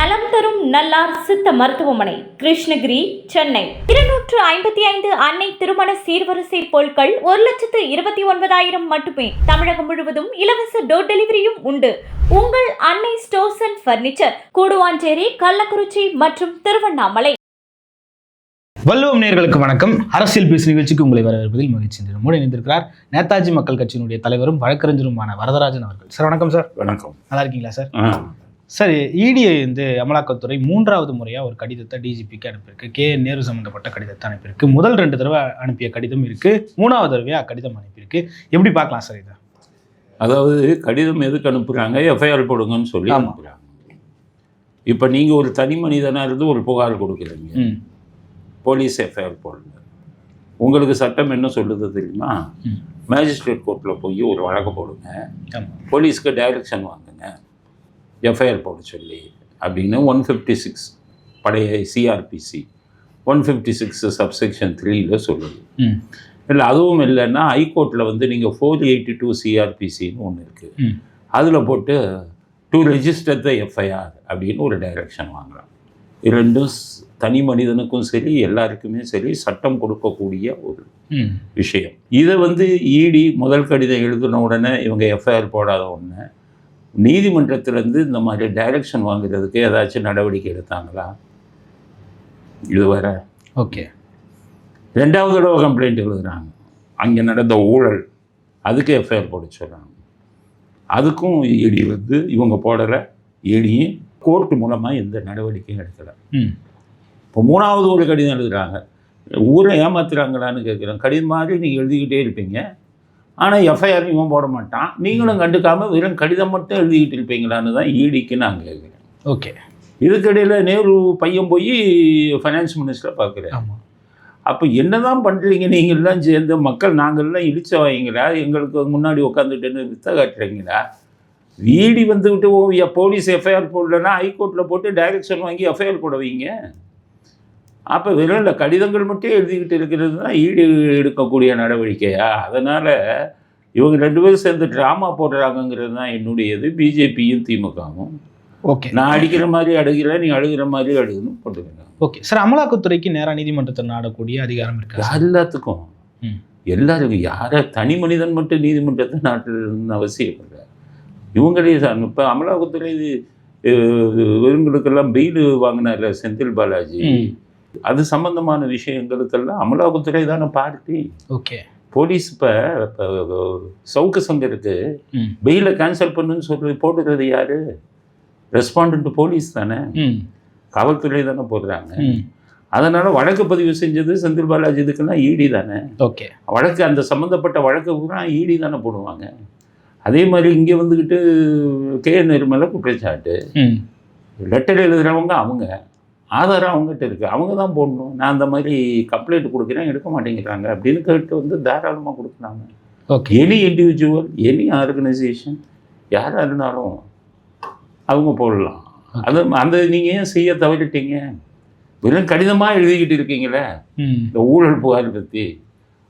நலம் தரும் நல்லார் சித்த மருத்துவமனை கிருஷ்ணகிரி சென்னை. இருநூற்று ஐம்பத்தி ஐந்து அன்னை திருமண சீர்வரிசை பொருட்கள் ஒரு லட்சத்து இருபத்தி ஒன்பதாயிரம் மட்டுமே. தமிழகம் முழுவதும் இலவச டோர் டெலிவரியும் உண்டு. உங்கள் Annai stores and furniture Guduvanchery Kallakurichi மற்றும் திருவண்ணாமலை. வல்லுவம் நேர்களுக்கு வணக்கம். அரசியல் பேசு நிகழ்ச்சிக்கு உங்களை வரவேற்பதில் மகிழ்ச்சி. மூட இணைந்திருக்கிறார் நேதாஜி மக்கள் கட்சியினுடைய தலைவரும் வழக்கறிஞருமான வரதராஜன் அவர்கள். சார் வணக்கம் சார். வணக்கம். நல்லா இருக்கீங்களா சார்? சார் இடிஐ வந்து அமலாக்கத்துறை மூன்றாவது முறையாக ஒரு கடிதத்தை டிஜிபிக்கு அனுப்பியிருக்கு. கே நேரு சம்பந்தப்பட்ட கடிதத்தை அனுப்பியிருக்கு. முதல் ரெண்டு தடவை அனுப்பிய கடிதம் இருக்கு. மூணாவது தடவையாக கடிதம் அனுப்பியிருக்கு. எப்படி பார்க்கலாம் சார் இதை? அதாவது கடிதம் எதுக்கு அனுப்புகிறாங்க எஃப்ஐஆர் போடுங்கன்னு சொல்லி. அனுப்புகிறாங்க இப்போ நீங்கள் ஒரு தனி மனிதனாக இருந்து ஒரு புகார் கொடுக்குறீங்க. போலீஸ் எஃப்ஐஆர் போடுங்க. உங்களுக்கு சட்டம் என்ன சொல்லுது தெரியுமா. மேஜிஸ்ட்ரேட் கோர்ட்டில் போய் ஒரு வழக்கு போடுங்க. போலீஸ்க்கு டைரக்ஷன் வாங்குங்க. எஃப்ஐஆர் போட சொல்லி அப்படின்னு ஒன் ஃபிஃப்டி சிக்ஸ் பழைய CrPC one fifty six subsection த்ரீயில் சொல்லுது. ம். இல்லை அதுவும் இல்லைன்னா ஹைகோர்ட்டில் வந்து நீங்கள் ஃபோர் எயிட்டி டூ சிஆர்பிசின்னு ஒன்று இருக்குது அதில் போட்டு டு ரெஜிஸ்டர் த எஃப்ஐஆர் அப்படின்னு ஒரு டைரக்ஷன் வாங்கலாம் இது ரெண்டும் ஸ்- தனி மனிதனுக்கும் சரி எல்லாருக்குமே சரி சட்டம் கொடுக்கக்கூடிய ஒரு விஷயம். இதை வந்து இடி முதல் கடிதம் எழுதின உடனே இவங்க எஃப்ஐஆர் போடாத உடனே நீதிமன்றத்திலேருந்து இந்த மாதிரி டைரக்ஷன் வாங்குறதுக்கு ஏதாச்சும் நடவடிக்கை எடுத்தாங்களா? இதுவரை ஓகே ரெண்டாவது தடவை கம்ப்ளைண்ட் எழுதுறாங்க. அங்கே நடந்த ஊழல் அதுக்கு எஃப்ஐஆர் போட சொல்கிறாங்க அதுக்கும் இடி வந்து இவங்க போடலை. இடியும் கோர்ட் மூலமாக எந்த நடவடிக்கையும் எடுக்கலை. ம். இப்போ மூணாவது ஒரு கடிதம் எழுதுறாங்க. ஊரை ஏமாத்துறாங்களான்னு கேட்குறேன் கடிதம் மாதிரி நீங்கள் எழுதிக்கிட்டே இருப்பீங்க. ஆனால் எஃப்ஐஆர் இவன் போட மாட்டான். நீங்களும் கண்டுக்காமல் வெறும் கடிதம் மட்டும் எழுதிக்கிட்டு இருப்பீங்களான்னு தான் ஈடிக்கு நான் கேட்குறேன். ஓகே. இதுக்கிடையில் நேரு பையன் போய் ஃபைனான்ஸ் மினிஸ்டரை பார்க்குறேன் ஆமாம் அப்போ என்னதான் பண்ணுறீங்க நீங்கள்லாம் சேர்ந்து மக்கள் நாங்கள்லாம் இழிச்ச வைங்களா? எங்களுக்கு முன்னாடி உட்காந்துட்டுன்னு வித்த காட்டுறீங்களா? வீடி வந்துக்கிட்டு போலீஸ் எஃப்ஐஆர் போடலன்னா ஹைகோர்ட்டில் போட்டு டைரக்ஷன் வாங்கி எஃப்ஐஆர் போட வைங்க அப்போ வெறும் இல்லை கடிதங்கள் மட்டும் எழுதிக்கிட்டு இருக்கிறது தான் ஈடு எடுக்கக்கூடிய நடவடிக்கையா? அதனால் இவங்க ரெண்டு பேரும் சேர்ந்து ட்ராமா போடுறாங்கங்கிறது தான் என்னுடையது. பிஜேபியும் திமுகவும். ஓகே. நான் அடிக்கிற மாதிரி அழுகிற நீ அழுகிற மாதிரி அழுகுன்னு போட்டுருக்காங்க ஓகே. சார் அமலாக்கத்துறைக்கு நேராக நீதிமன்றத்தை நாடக்கூடிய அதிகாரம் இருக்கா சார்? எல்லாத்துக்கும். எல்லாருக்கும். யாரை தனி மனிதன் மட்டும் நீதிமன்றத்தை நாட்டுன்னு அவசியம் இல்லை. இவங்களே தான். இப்போ அமலாக்கத்துறை அஹ், இவங்களுக்கெல்லாம் பெயில் வாங்கினார்ல செந்தில் பாலாஜி. அது சம்பந்தமான விஷயங்களுக்கெல்லாம் அமலாக்கத்துறை தானே பார்ட்டி. ஓகே. போலீஸ் இப்போ சவுக்கு சங்கருக்கு ம். பெயிலை கேன்சல் பண்ணுன்னு சொல்லி போட்டுக்கிறது யாரு? ரெஸ்பாண்டன்ட் போலீஸ் தானே. காவல்துறை தானே போடுறாங்க. அதனால் வழக்கு பதிவு செஞ்சது செந்தில் பாலாஜி இதுக்கெல்லாம் ஈடி தானே. ஓகே. வழக்கு அந்த சம்மந்தப்பட்ட வழக்கு பூரா ஈடி தானே போடுவாங்க. அதே மாதிரி இங்கே வந்துக்கிட்டு கே நிர்மலை குற்றச்சாட்டு. லெட்டர் எழுதுகிறவங்க அவங்க. ஆதாரம் அவங்ககிட்ட இருக்குது அவங்க தான் போடணும். நான் அந்த மாதிரி கம்ப்ளைண்ட் கொடுக்குறேன் எடுக்க மாட்டேங்கிறாங்க அப்படின்னு கேட்டு வந்து தாராளமாக கொடுக்குறாங்க okay any individual any organisation யாராக இருந்தாலும் அவங்க போடலாம். அது அந்த நீங்கள் ஏன் செய்ய தவறிட்டீங்க? வெறும் கடிதமாக எழுதிக்கிட்டு இருக்கீங்களே. இந்த ஊழல் புகார் பற்றி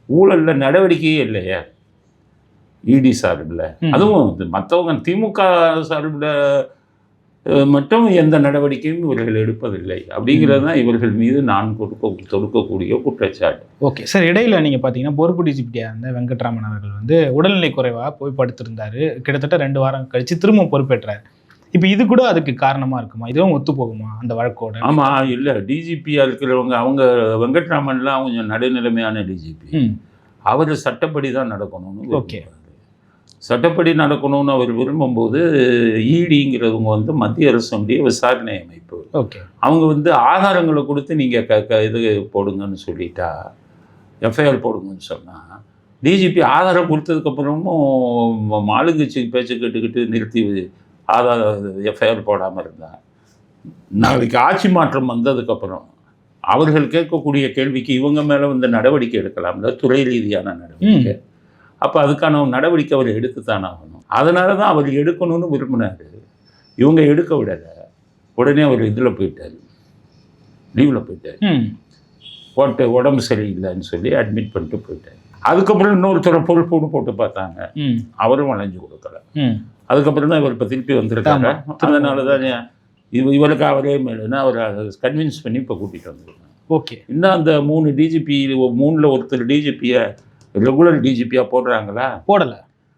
ஊழலில் நடவடிக்கையே இல்லையா. இடி சார்பில். அதுவும் மற்றவங்க திமுக சார்பில் மட்டும் எந்த நடவடிக்கையும் இவர்கள் எடுப்பதில்லை. அப்படிங்கிறது தான் இவர்கள் மீது நான் கொடுக்க தொடுக்கக்கூடிய குற்றச்சாட்டு. ஓகே. சார் இடையில நீங்க பாத்தீங்கன்னா பொறுப்பு டிஜிபிடியாக இருந்த வெங்கட்ராமன் அவர்கள் வந்து உடல்நிலை குறைவா போய் படுத்திருந்தாரு. கிட்டத்தட்ட ரெண்டு வாரம் கழிச்சு திரும்ப பொறுப்பேற்றாரு. இப்போ இது கூட அதுக்கு காரணமா இருக்குமா? இதுவும் ஒத்து போகுமா அந்த வழக்கோட? ஆமாம் இல்லை. டிஜிபியாக இருக்கிறவங்க அவங்க வெங்கட்ராமன்லாம் கொஞ்சம் நடுநிலைமையான டிஜிபி அவர் சட்டப்படி தான் நடக்கணும்னு Okay. சட்டப்படி நடக்கணும்னு அவர் விரும்பும்போது ஈடிங்கிறவங்க வந்து மத்திய அரசுடைய விசாரணை அமைப்பு. ஓகே. அவங்க வந்து ஆதாரங்களை கொடுத்து நீங்கள் க க இது போடுங்கன்னு சொல்லிட்டா எஃப்ஐஆர் போடுங்கன்னு சொன்னால் டிஜிபி ஆதாரம் கொடுத்ததுக்கப்புறமும் ஆளுங்கட்சி பேச்சு கேட்டுக்கிட்டு நிறுத்தி ஆதார எஃப்ஐஆர் போடாமல் இருந்தா நாளைக்கு ஆட்சி மாற்றம் வந்ததுக்கப்புறம் அவர்கள் கேட்கக்கூடிய கேள்விக்கு இவங்க மேலே வந்து நடவடிக்கை எடுக்கலாம்ல? துறை ரீதியான நடவடிக்கை. அப்போ அதுக்கான நடவடிக்கை அவர் எடுத்து தானே ஆகணும். அதனால தான் அவர் எடுக்கணும்னு விரும்பினார். இவங்க எடுக்க விடலை. உடனே அவர் இதில் போயிட்டார். லீவில் போயிட்டார். போட்டு உடம்பு சரியில்லைன்னு சொல்லி அட்மிட் பண்ணிட்டு போயிட்டார். அதுக்கப்புறம் இன்னொருத்தரை பொறுப்புன்னு போட்டு பார்த்தாங்க. அவரும் வளைஞ்சு கொடுக்கல. அதுக்கப்புறம் தான் இவர் இப்போ திருப்பி வந்திருக்காங்க. அதனால தான் இவ இவருக்கு அவரே மேலுன்னா அவரை கன்வின்ஸ் பண்ணி இப்போ கூட்டிகிட்டு வந்துருக்காங்க ஓகே. இன்னும் அந்த மூணு டிஜிபி மூணில் ஒருத்தர் டிஜிபியை ரெகுலர் டிஜிபியாக போடுறாங்களா? போடல.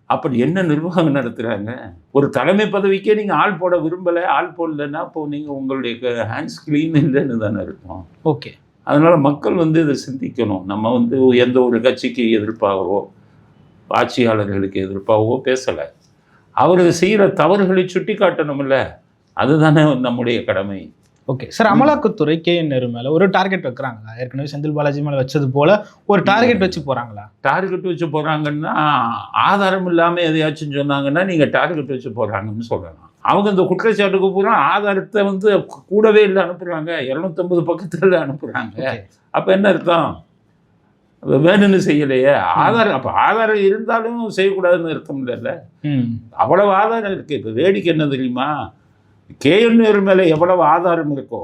அப்படி என்ன நிர்வாகம் நடத்துகிறாங்க ஒரு தலைமை பதவிக்கே நீங்கள் ஆள் போட விரும்பலை ஆள் போடலைன்னா இப்போ நீங்கள் உங்களுடைய ஹேண்ட்ஸ் க்ளீன் இல்லைன்னு தானே இருக்கும். ஓகே. அதனால் மக்கள் வந்து இதை சிந்திக்கணும். நம்ம வந்து எந்த ஒரு கட்சிக்கு எதிர்ப்பாகவோ ஆட்சியாளர்களுக்கு எதிர்ப்பாகவோ பேசலை. அவர் செய்கிற தவறுகளை சுட்டி காட்டணும்ல அதுதானே நம்முடைய கடமை. ஓகே சார் அமலாக்கத்துறை கே என் நேரு மேல ஒரு டார்கெட் வைக்கிறாங்களா? ஏற்கனவே செந்தில் பாலாஜி மேல வச்சது போல ஒரு டார்கெட் வச்சு போறாங்களா? டார்கெட் வச்சு போகிறாங்கன்னா ஆதாரம் இல்லாமல் எதையாச்சும் சொன்னாங்கன்னா நீங்கள் டார்கெட் வச்சு போகிறாங்கன்னு சொல்லலாம். அவங்க இந்த குற்றச்சாட்டுக்கு பூரா ஆதாரத்தை வந்து கூடவே இல்லை அனுப்புகிறாங்க இரநூத்தம்பது பக்கத்தில் அனுப்புகிறாங்க அப்போ என்ன அர்த்தம்? வேணும்னு செய்யலையே. ஆதாரம் அப்போ ஆதாரம் இருந்தாலும் செய்யக்கூடாதுன்னு அர்த்தம் இல்லைல்ல. ம். அவ்வளவு ஆதாரம் இருக்குது இப்போ வேடிக்கை என்ன தெரியுமா? கேஎன்ஆர் மேலே எவ்வளவு ஆதாரம் இருக்கோ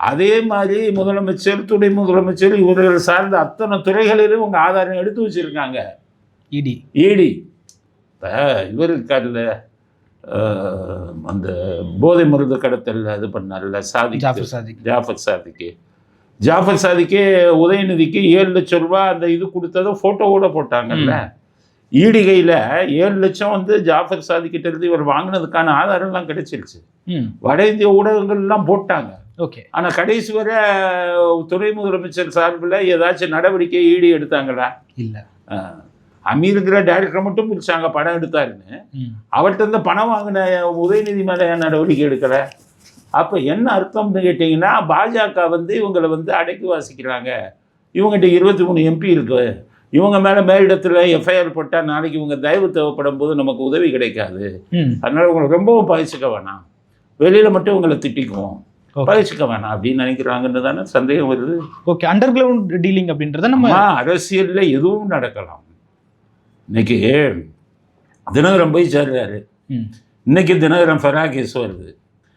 அதே மாதிரி முதலமைச்சர் துணை முதலமைச்சர் இவர்கள் சார்ந்த அத்தனை துறைகளிலும் உங்கள் ஆதாரம் எடுத்து வச்சுருக்காங்க. இடி. ஈடி இப்போ இவர் இருக்கார்ல அந்த போதை மருந்து கடத்தல் இது பண்ணார்ல சாதிக் ஜாஃபர் சாதிக் ஜாஃபர் சாதிக்கு. ஜாஃபர் சாதிக்கு உதயநிதிக்கு ஏழு லட்சம் ரூபாய் அந்த இது கொடுத்ததை ஃபோட்டோவோட போட்டாங்கல்ல. ஈடி கையில் ஏழு லட்சம் வந்து ஜாஃபர் சாதிக்கிட்ட இருந்து இவர் வாங்கினதுக்கான ஆதாரம்லாம் கிடைச்சிருச்சு. வட இந்திய ஊடகங்கள்லாம் போட்டாங்க. ஓகே. ஆனால் கடைசி வரை துணை முதலமைச்சர் சார்பில் ஏதாச்சும் நடவடிக்கை ஈடு எடுத்தாங்களா? இல்ல. அமீருங்கிற டைரக்டர் மட்டும் பிடிச்சாங்க படம் எடுத்தாருன்னு. அவர்கிட்ட இருந்து பணம் வாங்கின உதயநிதி மேலே நடவடிக்கை எடுக்கலை? அப்போ என்ன அர்த்தம்னு கேட்டிங்கன்னா பாஜக வந்து இவங்களை வந்து அடக்கி வாசிக்கிறாங்க. இவங்ககிட்ட இருபத்தி மூணு எம்பி இருக்கு. இவங்க மேலே மேலிடத்தில் எஃப்ஐஆர் போட்டால் நாளைக்கு இவங்க தயவு தேவைப்படும் போது நமக்கு உதவி கிடைக்காது. அதனால் உங்களை ரொம்பவும் பகிச்சுக்க வேணாம். வெளியில் மட்டும் உங்களை திட்டிக்குவோம். ஓகே. பகிச்சுக்க வேணாம் அப்படின்னு நினைக்கிறாங்கன்னு தானே சந்தேகம் வருது. ஓகே அண்டர் கிரவுண்ட் டீலிங் அப்படின்றத நம்ம அரசியல்ல எதுவும் நடக்கலாம். இன்னைக்கு தினகரன் போய் சேர்றாரு. இன்னைக்கு தினகரன் ஃபெரா கேஸ் வருது.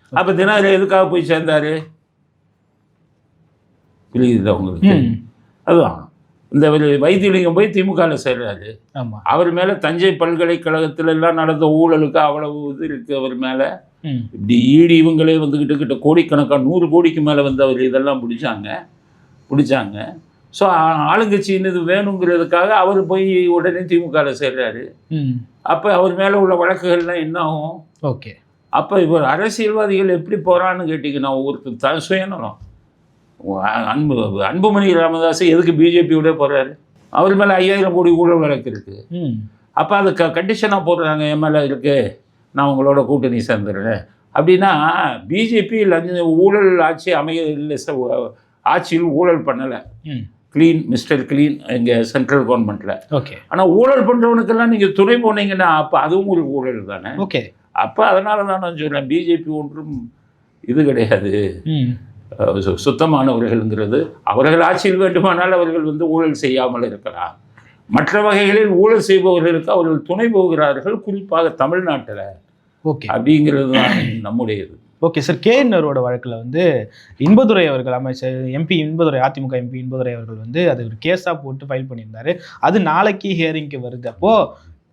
அப்ப தினகரன் எதுக்காக போய் சேர்ந்தாரு? புரியுது உங்களுக்கு? அதுதான். இந்த வைத்தியலிங்கம் போய் திமுகவில் சேர்றாரு. ஆமா. அவர் மேல தஞ்சை பல்கலைக்கழகத்துல எல்லாம் நடந்த ஊழலுக்கு அவ்வளவு இது இருக்கு அவர் மேல. இப்படி ஈடி இவங்களே வந்துக்கிட்டு கிட்ட கோடிக்கணக்காக நூறு கோடிக்கு மேலே வந்து அவர் இதெல்லாம் பிடிச்சாங்க. பிடிச்சாங்க. ஸோ ஆளுங்கட்சின்னு இது வேணுங்கிறதுக்காக அவர் போய் உடனே திமுகவில் சேர்றாரு. அப்போ அவர் மேலே உள்ள வழக்குகள்லாம் என்ன ஆகும் ஓகே. அப்போ இவர் அரசியல்வாதிகள் எப்படி போகிறான்னு கேட்டிங்கன்னா ஒருத்தர் த சுயநலம். அன்பு அன்புமணி ராமதாஸ் எதுக்கு பிஜேபியோட போகிறாரு அவர் மேலே ஐயாயிரம் கோடி ஊழல் வழக்கு இருக்குது அப்போ அது க கண்டிஷனாக போடுறாங்க என் மேலே இருக்கு. நான் உங்களோட கூட்டணி சேர்ந்துடுறேன் அப்படின்னா பிஜேபி லஞ்ச ஊழல் ஆட்சி அமைய இல்லை ஆட்சியில் ஊழல் பண்ணலை. ம். க்ளீன் மிஸ்டர் க்ளீன் எங்கள் சென்ட்ரல் கவர்மெண்ட்டில் ஓகே. ஆனால் ஊழல் பண்ணுறவனுக்கெல்லாம் நீங்கள் துணை போனீங்கன்னா அப்போ அதுவும் ஒரு ஊழல் தானே? ஓகே. அப்போ அதனால தான் நான் சொல்கிறேன் பிஜேபி ஒன்றும் இது கிடையாது. சுத்தமானவர்கள்ங்கிறது அவர்கள் ஆட்சியில் வேண்டுமானால் அவர்கள் வந்து ஊழல் செய்யாமல் இருக்கலாம். மற்ற வகைகளில் ஊழல் செய்பவர்களுக்கு அவர்கள் துணை போகிறார்கள் குறிப்பாக தமிழ்நாட்டில். ஓகே. அப்படிங்கிறது தான் நம்முடையது. Okay sir. கே என்ஆரோட வழக்கில் வந்து இன்பதுரை அவர்கள் அமைச்சர் எம்பி இன்பதுரை அதிமுக எம்பி இன்பதுரை அவர்கள் வந்து அது ஒரு கேஸாக போட்டு ஃபைல் பண்ணியிருந்தாரு. அது நாளைக்கு ஹியரிங்க்கு வருது. அப்போ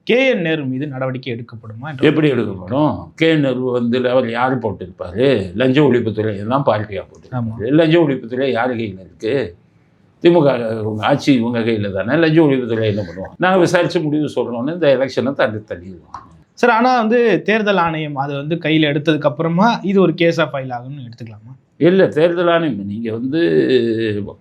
கே என் நேரு மீது நடவடிக்கை எடுக்கப்படுமா எப்படி எடுக்கப்படும்? கே நேரு வந்து அவர் யார் போட்டிருப்பாரு? லஞ்ச ஒழிப்புத்துறை தான் பார்ட்டியாக போட்டிருப்பாரு. லஞ்ச ஒழிப்புத்துறை யார் கையில் இருக்கு? திமுக ஆட்சி இவங்க கையில் தானே? லஞ்ச ஒழிப்புத்துறை என்ன பண்ணுவோம் நாங்கள் விசாரித்து முடிவு சொல்லணும்னு இந்த எலெக்ஷனை தள்ளி தள்ளிடுவோம் சார் ஆனால் வந்து தேர்தல் ஆணையம் அதை வந்து கையில் எடுத்ததுக்கு அப்புறமா இது ஒரு கேஸாக ஃபைல் ஆகும்னு எடுத்துக்கலாமா? இல்லை தேர்தல் ஆணையம் நீங்கள் வந்து